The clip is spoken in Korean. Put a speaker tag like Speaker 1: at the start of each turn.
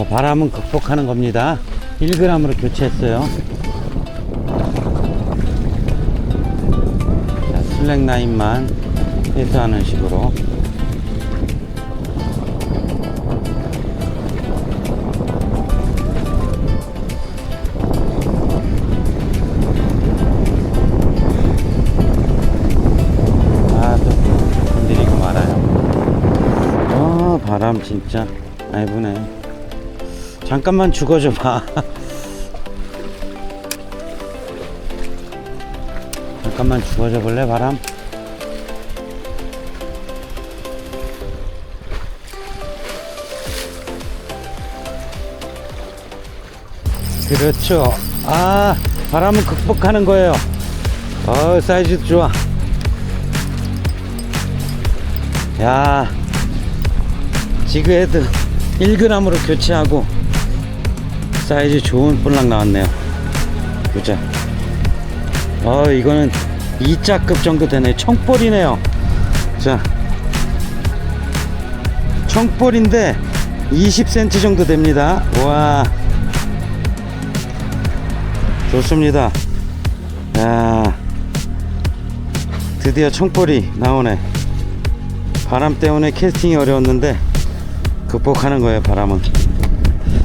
Speaker 1: 자, 바람은 극복하는 겁니다. 1g으로 교체했어요. 자, 슬랙 라인만 회수하는 식으로. 아. 아, 바람 진짜 많이 부네. 잠깐만 죽어줘 봐. 잠깐만 죽어줘 볼래, 바람? 그렇죠. 아, 바람은 극복하는 거예요. 어, 사이즈 좋아. 야, 지그헤드 1g으로 교체하고 사이즈 좋은 볼락 나왔네요. 보자. 어, 이거는 2자급 정도 되네. 청볼이네요. 자, 청볼인데 20cm 정도 됩니다. 와, 좋습니다. 야, 드디어 청볼이 나오네. 바람 때문에 캐스팅이 어려웠는데 극복하는 거예요 바람은